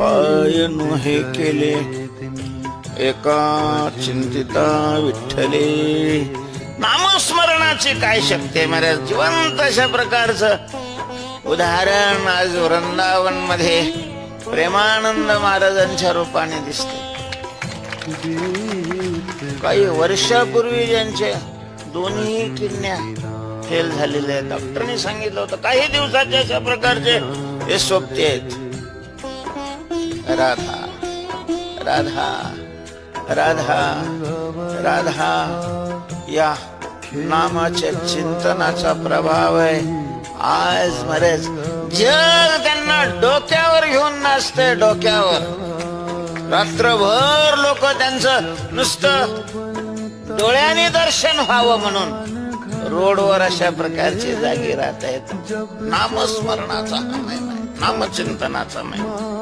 काय हे केले. एका चिंतिता विठ्ठले. नामस्मरणाची काय शक्ती आहे महाराज? जिवंत अशा प्रकारचं उदाहरण आज वृंदावनमध्ये प्रेमानंद महाराजांच्या रूपाने दिसते. काही वर्षापूर्वी ज्यांचे दोन्ही किडन्या फेल झालेल्या आहेत. डॉक्टरने सांगितलं होतं काही दिवसाचे अशा प्रकारचे हे सोबते आहेत. राधा राधा राधा राधा. या नामाच्या चिंतनाचा प्रभाव आहे. आज मरेच. जग त्यांना डोक्यावर घेऊन नाचते डोक्यावर. रात्रभर लोक त्यांचं नुसतं डोळ्याने दर्शन व्हावं म्हणून रोडवर अशा प्रकारची जागी राहत आहेत नामस्मरणाचा नामचिंतनाचा महिमा